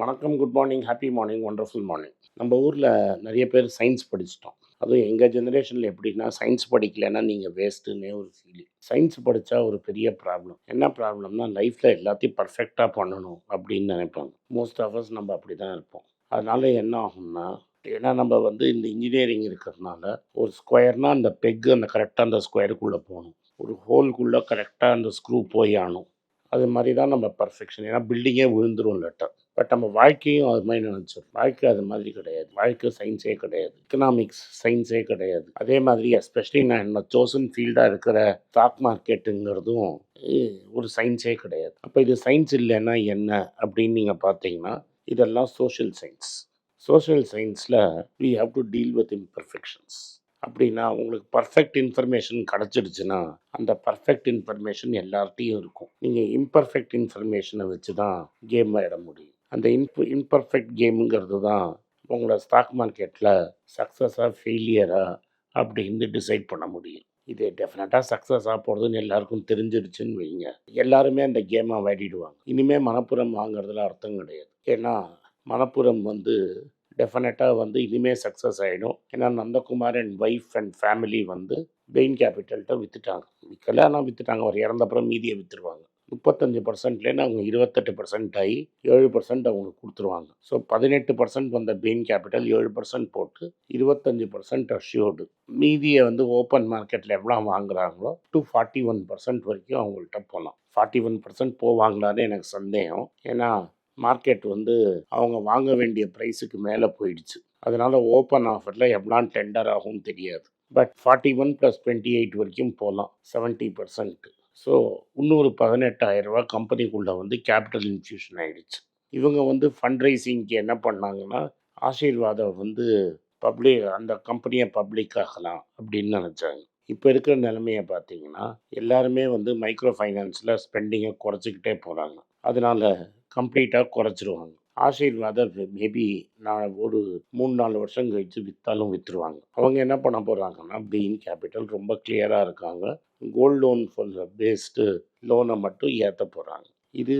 வணக்கம் good morning happy morning wonderful morning நம்ம ஊரில் நிறைய பேர் சயின்ஸ் படிச்சிட்டோம். அதுவும் எங்கள் ஜெனரேஷனில் எப்படின்னா சயின்ஸ் படிக்கலைன்னா நீங்கள் வேஸ்ட்டுன்னே ஒரு ஃபீலிங் சயின்ஸ் படித்தா ஒரு பெரிய ப்ராப்ளம் என்ன ப்ராப்ளம்னா லைஃப்பில் எல்லாத்தையும் பர்ஃபெக்டாக பண்ணணும் அப்படின்னு நினைப்பாங்க. மோஸ்ட் ஆஃப் அஸ் நம்ம அப்படி தான் இருப்போம். அதனால் என்ன ஆகும்னா ஏன்னா நம்ம வந்து இந்த இன்ஜினியரிங் இருக்கிறதுனால ஒரு ஸ்கொயர்னால் அந்த பெக்கு அந்த கரெக்டாக அந்த ஸ்கொயருக்குள்ளே போகணும். ஒரு ஹோல்குள்ளே கரெக்டாக அந்த ஸ்க்ரூ போய் ஆகணும். அது மாதிரி தான் நம்ம பர்ஃபெக்ஷன் ஏன்னா பில்டிங்கே விழுந்துரும் லெட்டர் பட் நம்ம வாழ்க்கையும் அது மாதிரி நினச்சிடும் வாழ்க்கை அது மாதிரி கிடையாது. வாழ்க்கை சயின்ஸே கிடையாது. எக்கனாமிக்ஸ் சயின்ஸே கிடையாது. அதே மாதிரி எஸ்பெஷலி நான் என்ன சோசன் ஃபீல்டாக இருக்கிற ஸ்டாக் மார்க்கெட்டுங்கிறதும் ஒரு சயின்ஸே கிடையாது. அப்போ இது சயின்ஸ் இல்லைன்னா என்ன அப்படின்னு நீங்கள் பார்த்தீங்கன்னா இதெல்லாம் சோஷியல் சயின்ஸ் சோஷியல் சயின்ஸில் we have to deal with imperfections அப்படின்னா உங்களுக்கு பர்ஃபெக்ட் இன்ஃபர்மேஷன் கிடச்சிடுச்சுன்னா அந்த பர்ஃபெக்ட் இன்ஃபர்மேஷன் எல்லார்ட்டையும் இருக்கும். நீங்கள் இம்பர்ஃபெக்ட் இன்ஃபர்மேஷனை வச்சு தான் கேம் விளையாட முடியும். அந்த இன்ப இம்பர்ஃபெக்ட் கேமுங்கிறது தான் உங்களோட ஸ்டாக் மார்க்கெட்டில் சக்ஸஸாக ஃபெயிலியரா அப்படின்னு டிசைட் பண்ண முடியும். இது டெஃபினட்டாக சக்ஸஸாக போகிறதுன்னு எல்லாருக்கும் தெரிஞ்சிருச்சுன்னு வைங்க. எல்லாருமே அந்த கேமை விளையாடிடுவாங்க இனிமேல் மனப்புறம் வாங்குறதுல அர்த்தம் கிடையாது. ஏன்னா மனப்புறம் வந்து டெஃபினட்டாக வந்து இனிமேல் சக்ஸஸ் ஆகிடும் ஏன்னா Nandakumar and wife and family வந்து பெயின் கேபிட்டல்கிட்ட விற்றுட்டாங்க விற்கல ஆனால் விற்றுட்டாங்க அவர் இறந்தப்புறம் மீதியை விற்றுருவாங்க முப்பத்தஞ்சு பர்சன்ட்லேருந்து அவங்க இருபத்தெட்டு பர்சன்ட் ஆகி ஏழு பர்சன்ட் அவங்களுக்கு கொடுத்துருவாங்க. ஸோ பதினெட்டு பர்சன்ட் வந்த பெயின் கேபிட்டல் ஏழு பர்சன்ட் போட்டு இருபத்தஞ்சு பர்சன்ட் அஷ்யூர்டு மீதியை வந்து ஓப்பன் மார்க்கெட்டில் எவ்வளோ வாங்குறாங்களோ டூ ஃபார்ட்டி ஒன் பர்சன்ட் வரைக்கும் அவங்கள்ட்ட போகலாம் ஃபார்ட்டி ஒன் பர்சன்ட் போவாங்களான்னு எனக்கு சந்தேகம். ஏன்னா மார்க்கெட் வந்து அவங்க வாங்க வேண்டிய ப்ரைஸுக்கு மேலே போயிடுச்சு. அதனால் ஓப்பன் ஆஃபரில் எவ்வளோ டெண்டர் ஆகும் தெரியாது. But forty one plus twenty eight வரைக்கும் போகலாம் செவன்ட்டி பர்சன்ட் ஸோ இன்னொரு பதினெட்டாயிரரூபா கம்பெனிக்குள்ளே வந்து கேபிட்டல் இன்ஃபியூஷன் ஆகிடுச்சு இவங்க வந்து ஃபண்ட் ரைசிங்க்கு என்ன பண்ணாங்கன்னா ஆசீர்வாதம் வந்து பப்ளிக் அந்த கம்பெனியை பப்ளிக் ஆகலாம் அப்படின்னு நினச்சாங்க. இப்போ இருக்கிற நிலைமையை பார்த்தீங்கன்னா எல்லாருமே வந்து மைக்ரோ ஃபைனான்ஸில் ஸ்பெண்டிங்கை குறைச்சிக்கிட்டே போகிறாங்க அதனால் கம்ப்ளீட்டாக குறைச்சிருவாங்க. ஆசீர்வாதம் மேபி நான் ஒரு மூணு நாலு வருஷம் கழித்து விற்றாலும் விற்றுருவாங்க அவங்க என்ன பண்ண போகிறாங்கன்னா பெயின் கேபிட்டல் ரொம்ப கிளியராக இருக்காங்க. கோல்டு லோன் ஃபுல் பேஸ்டு லோனை மட்டும் ஏற்ற போகிறாங்க இது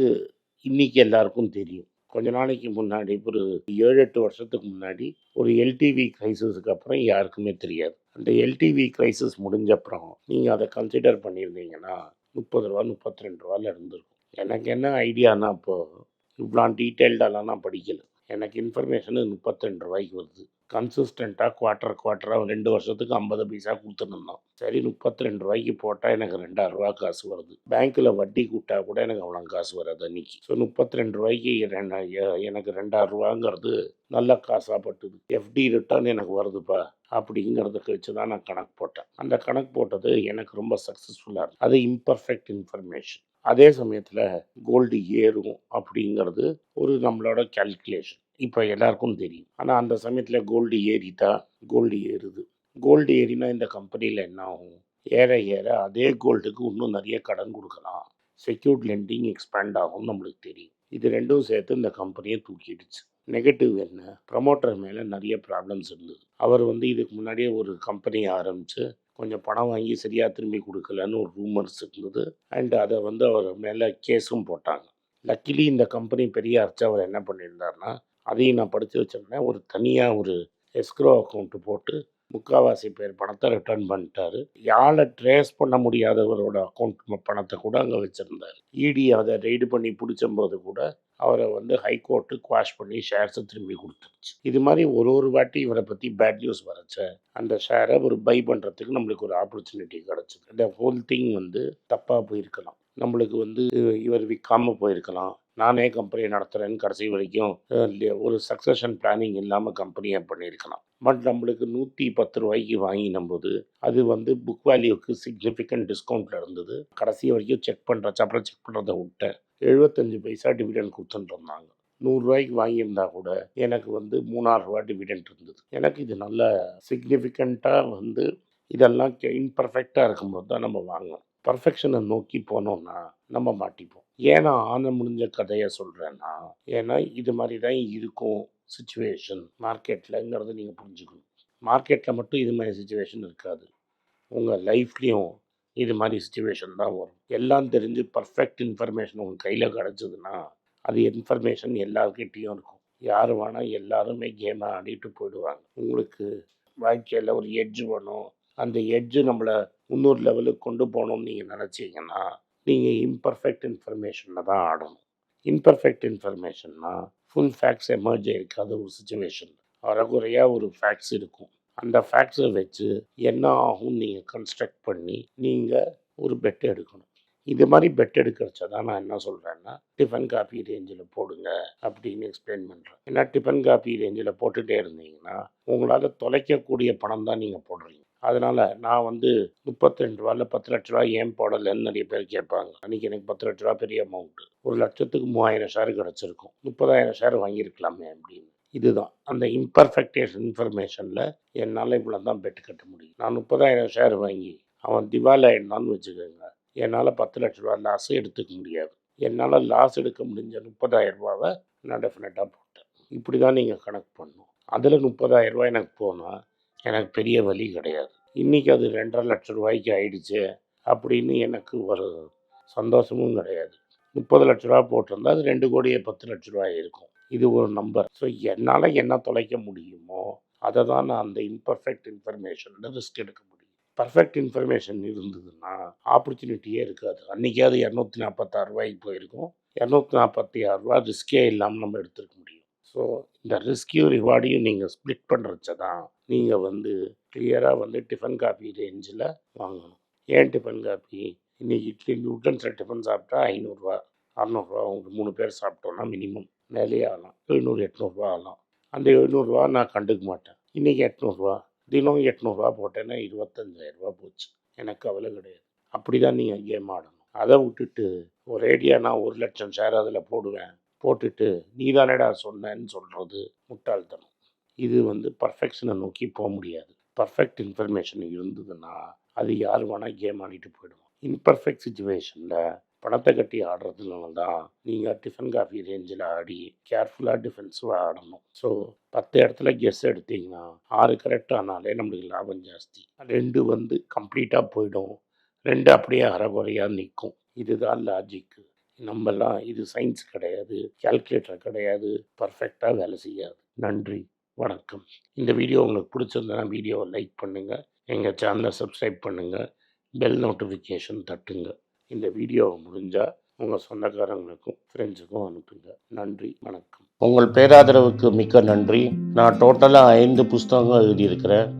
இன்னைக்கு எல்லாருக்கும் தெரியும். கொஞ்ச நாளைக்கு முன்னாடி ஒரு ஏழு எட்டு வருஷத்துக்கு முன்னாடி ஒரு எல்டிவி கிரைசிஸுக்கு அப்புறம் யாருக்குமே தெரியாது. அந்த எல்டிவி கிரைசிஸ் முடிஞ்ச அப்புறம் நீங்கள் அதை கன்சிடர் பண்ணியிருந்தீங்கன்னா முப்பது ரூபா முப்பத்தி ரெண்டு ரூபால இருந்திருக்கும். எனக்கு என்ன ஐடியானா இப்போது இவ்வளோ டீட்டெயில்டெல்லாம் நான் படிக்கல. எனக்கு இன்ஃபர்மேஷனு முப்பத்தெண்டு ரூபாய்க்கு வருது. கன்சிஸ்டண்ட்டாக குவார்ட்டர் குவார்ட்டராக ரெண்டு வருஷத்துக்கு ஐம்பது பைசா கொடுத்துருந்தோம் சரி முப்பத்தி ரெண்டு ரூபாய்க்கு போட்டால் எனக்கு ரெண்டாயிரம் ரூபா காசு வருது. பேங்க்கில் வட்டி கூட்டா கூட எனக்கு அவ்வளோ காசு வராது அன்னைக்கு. ஸோ முப்பத்தி ரெண்டு ரூபாய்க்கு எனக்கு ரெண்டாயிரம் ரூபாங்கிறது நல்ல காசாக பட்டுது. எஃப்டி ரிட்டர்ன் எனக்கு வருதுப்பா அப்படிங்கிறத வச்சு தான் நான் கணக்கு போட்டேன். அந்த கணக்கு போட்டது எனக்கு ரொம்ப சக்ஸஸ்ஃபுல்லாக இருக்குது அது இம்பர்ஃபெக்ட் இன்ஃபர்மேஷன் அதே சமயத்தில் கோல்டு ஏறும் அப்படிங்கிறது ஒரு நம்மளோட கால்குலேஷன் இப்போ எல்லாருக்கும் தெரியும். ஆனால் அந்த சமயத்தில் கோல்டு ஏறிட்டா கோல்டு ஏறுது. கோல்டு ஏறினா இந்த கம்பெனியில் என்ன ஆகும் ஏற ஏற அதே கோல்டுக்கு இன்னும் நிறைய கடன் கொடுக்கலாம். செக்யூர்ட் லெண்டிங் எக்ஸ்பேண்ட் ஆகும் நம்மளுக்கு தெரியும். இது ரெண்டும் சேர்த்து இந்த கம்பெனியை தூக்கிடுச்சு. நெகட்டிவ் என்ன? ப்ரமோட்டர் மேலே நிறைய ப்ராப்ளம்ஸ் இருந்தது. அவர் வந்து இதுக்கு முன்னாடியே ஒரு கம்பெனி ஆரம்பித்து கொஞ்சம் பணம் வாங்கி சரியாக திரும்பி கொடுக்கலன்னு ஒரு ரூமர்ஸ் இருந்தது. அண்ட் அதை வந்து அவர் மேலே கேஸும் போட்டாங்க. லக்கிலி இந்த கம்பெனி பெரிய அர்ச்சா அவர் என்ன பண்ணியிருந்தாருன்னா அதையும் நான் படித்து வச்சிருந்தேன் ஒரு தனியாக ஒரு எஸ்க்ரோ அக்கௌண்ட்டு போட்டு முக்காவாசி பேர் பணத்தை ரிட்டர்ன் பண்ணிட்டாரு. யாரை ட்ரேஸ் பண்ண முடியாதவரோட அக்கௌண்ட் பணத்தை கூட அங்கே வச்சுருந்தார். இடி அதை ரெய்டு பண்ணி பிடிச்சம்போது கூட அவரை வந்து ஹைகோர்ட்டு குவாஷ் பண்ணி ஷேர்ஸை திரும்பி கொடுத்துருச்சு. இது மாதிரி ஒரு ஒரு வாட்டி இவரை பற்றி பேட் நியூஸ் வரச்ச அந்த ஷேரை ஒரு பை பண்ணுறதுக்கு நம்மளுக்கு ஒரு ஆப்பர்ச்சுனிட்டி கிடச்சிது. இந்த ஹோல் திங் வந்து தப்பாக போயிருக்கலாம். நம்மளுக்கு வந்து இவர் விற்காம போயிருக்கலாம். நானே கம்பெனி நடத்துகிறேன்னு கடைசி வரைக்கும் ஒரு சக்ஸஷன் பிளானிங் இல்லாமல் கம்பெனியை பண்ணியிருக்கலாம். பட் நம்மளுக்கு நூற்றி பத்து ரூபாய்க்கு வாங்கின போது அது வந்து புக் வேல்யூக்கு சிக்னிஃபிகண்ட் டிஸ்கவுண்ட்டில் இருந்தது. கடைசி வரைக்கும் செக் பண்ணுறச்சு அப்புறம் செக் பண்ணுறதை விட்டேன். எழுபத்தஞ்சு பைசா டிவிடெண்ட் கொடுத்துட்டு இருந்தாங்க. நூறுரூவாய்க்கு வாங்கியிருந்தா கூட எனக்கு வந்து மூணாயிரம் ரூபா டிவிடெண்ட் இருந்தது. எனக்கு இது நல்ல சிக்னிஃபிகண்ட்டாக வந்து இதெல்லாம் இம்பர்ஃபெக்டாக இருக்கும்போது தான் நம்ம வாங்கணும் பர்ஃபெக்ஷனை நோக்கி போனோம்னா நம்ம மாட்டிப்போம். ஏன்னா ஆன முடிஞ்ச கதையை சொல்கிறேன்னா ஏன்னா இது மாதிரி தான் இருக்கும் சுச்சுவேஷன் மார்க்கெட்டில்ங்கிறத நீங்கள் புரிஞ்சுக்கணும். மார்க்கெட்டில் மட்டும் இது மாதிரி சுச்சுவேஷன் இருக்காது. உங்கள் லைஃப்லேயும் இது மாதிரி சுச்சுவேஷன் தான் வரும். எல்லாம் தெரிஞ்சு பர்ஃபெக்ட் இன்ஃபர்மேஷன் உங்கள் கையில் கிடச்சதுன்னா அது இன்ஃபர்மேஷன் எல்லாருக்கிட்டேயும் இருக்கும். யார் வேணால் எல்லாருமே கேமை ஆடிட்டு போயிடுவாங்க. உங்களுக்கு வாழ்க்கையில் ஒரு எட்ஜ் வேணும். அந்த எட்ஜு நம்மளை இன்னொரு லெவலுக்கு கொண்டு போகணும்னு நீங்கள் நினச்சிங்கன்னா நீங்கள் இம்பர்ஃபெக்ட் இன்ஃபர்மேஷனில் தான் ஆடணும். இம்பர்ஃபெக்ட் இன்ஃபர்மேஷன்னா ஃபுல் ஃபேக்ட்ஸ் எமர்ஜ் இருக்காத ஒரு சுச்சுவேஷன் அறகுறையாக ஒரு ஃபேக்ட்ஸ் இருக்கும். அந்த ஃபேக்ட்ஸை வச்சு என்ன ஆகும் நீங்கள் கன்ஸ்ட்ரக்ட் பண்ணி நீங்கள் ஒரு பெட் எடுக்கணும். இது மாதிரி பெட் எடுக்கிறச்ச தான் நான் என்ன சொல்கிறேன்னா டிஃபன் காப்பி ரேஞ்சில் போடுங்க அப்படின்னு எக்ஸ்பிளைன் பண்ணுறேன் ஏன்னா டிஃபன் காப்பி ரேஞ்சில் போட்டுகிட்டே இருந்தீங்கன்னா உங்களால் தொலைக்கக்கூடிய பணம் தான் நீங்கள் போடுறீங்க. அதனால் நான் வந்து முப்பத்திரெண்டு ரூபாயில் பத்து லட்ச ரூபா ஏன் போடலைன்னு நிறைய பேர் கேட்பாங்க. அன்றைக்கி எனக்கு பத்து லட்ச ரூபா பெரிய அமௌண்ட்டு ஒரு லட்சத்துக்கு மூவாயிரம் ஷேர் கிடச்சிருக்கும். முப்பதாயிரம் ஷேர் வாங்கியிருக்கலாமே அப்படின்னு. இதுதான். அந்த இம்பர்ஃபெக்டேஷன் இன்ஃபர்மேஷனில் என்னால் இவ்வளோ தான் பெட் கட்ட முடியும். நான் முப்பதாயிரம் ஷேர் வாங்கி அவன் திவாலி ஆயிடனான்னு வச்சுக்கோங்க. என்னால் பத்து லட்ச ரூபா லாஸ் எடுத்துக்க முடியாது. என்னால் லாஸ் எடுக்க முடிஞ்ச முப்பதாயிரம் ரூபாவை நான் டெஃபினட்டாக போட்டேன். இப்படி தான் நீங்கள் கணக்கு பண்ணணும். அதில் முப்பதாயிரம் ரூபாய் எனக்கு போனால் எனக்கு பெரிய வழி கிடையாது. இன்றைக்கி அது ரெண்டரை லட்ச ரூபாய்க்கு ஆயிடுச்சு அப்படின்னு எனக்கு ஒரு சந்தோஷமும் கிடையாது. முப்பது லட்ச ரூபா போட்டிருந்தா அது ரெண்டு கோடியே பத்து லட்ச ரூபாய் இருக்கும். இது ஒரு நம்பர். ஸோ என்னால் என்ன தொலைக்க முடியுமோ அதை தான் நான் அந்த இம்பர்ஃபெக்ட் இன்ஃபர்மேஷனில் ரிஸ்க் எடுக்க முடியும். பர்ஃபெக்ட் இன்ஃபர்மேஷன் இருந்ததுன்னா ஆப்பர்ச்சுனிட்டியே இருக்காது. அன்றைக்காவது இரநூத்தி நாற்பத்தாறு ரூபாய்க்கு போயிருக்கும். இரநூத்தி நாற்பத்தி ஆறு ரூபா ரிஸ்கே இல்லாமல் நம்ம எடுத்துருக்கோம் ஸோ இந்த ரிஸ்கையும் ரிவார்டையும் நீங்கள் ஸ்ப்ளிட் பண்ணுறச்ச தான் நீங்கள் வந்து கிளியராக வந்து டிஃபன் காப்பி ரேஞ்சில் வாங்கணும். ஏன் டிஃபன் காப்பி இன்னைக்கு இட்லி நியூட்டன்ஸில் டிஃபன் சாப்பிட்டா ஐநூறுரூவா அறநூறுவா உங்களுக்கு மூணு பேர் சாப்பிட்டோன்னா மினிமம் மேலே ஆகலாம். எழுநூறு எட்நூறுரூவா ஆகலாம். அந்த எழுநூறுவா நான் கண்டுக்க மாட்டேன். இன்றைக்கி எட்நூறுரூவா தினம் எட்நூறுரூவா போட்டேன்னா இருபத்தஞ்சாயிரரூபா போச்சு. எனக்கு கவலை கிடையாது. அப்படி தான் நீங்கள் கேம் ஆடணும். அதை விட்டுட்டு ஒரேடியாக நான் ஒரு லட்சம் ஷேர் அதில் போடுவேன். போட்டுட்டு நீ தானடா சொன்னேன்னு சொல்கிறது முட்டாள்தனம். இது வந்து பர்ஃபெக்ஷனை நோக்கி போக முடியாது. பர்ஃபெக்ட் இன்ஃபர்மேஷன் இருந்ததுன்னா அது யார் வேணால் கேம் ஆடிட்டு போயிடுவோம் இம்பர்ஃபெக்ட் சுச்சுவேஷனில் பணத்தை கட்டி ஆடுறதுனால தான் நீங்கள் டிஃபன் காஃபி ரேஞ்சில் ஆடி கேர்ஃபுல்லாக டிஃபென்சிவாக ஆடணும். ஸோ பத்து இடத்துல கெஸ் எடுத்தீங்கன்னா ஆறு கரெக்ட் ஆனாலே நம்மளுக்கு லாபம் ஜாஸ்தி. ரெண்டு வந்து கம்ப்ளீட்டாக போயிடும். ரெண்டு அப்படியே அறகுறையாக நிற்கும். இதுதான் லாஜிக்கு நம்மலாம் இது சயின்ஸ் கிடையாது கால்குலேட்டர் கிடையாது பர்ஃபெக்டாக வேலை செய்யாது. நன்றி வணக்கம். இந்த வீடியோ உங்களுக்கு பிடிச்சிருந்தனா வீடியோவை லைக் பண்ணுங்கள் எங்கள் சேனலை சப்ஸ்கிரைப் பண்ணுங்கள் பெல் நோட்டிஃபிகேஷன் தட்டுங்க. இந்த வீடியோவை முடிஞ்சால் உங்கள் சொந்தக்காரங்களுக்கும் ஃப்ரெண்ட்ஸுக்கும் அனுப்புங்க. நன்றி வணக்கம். உங்கள் பேராதரவுக்கு மிக்க நன்றி. நான் டோட்டலாக ஐந்து புஸ்தகங்கள் எழுதியிருக்கிறேன்.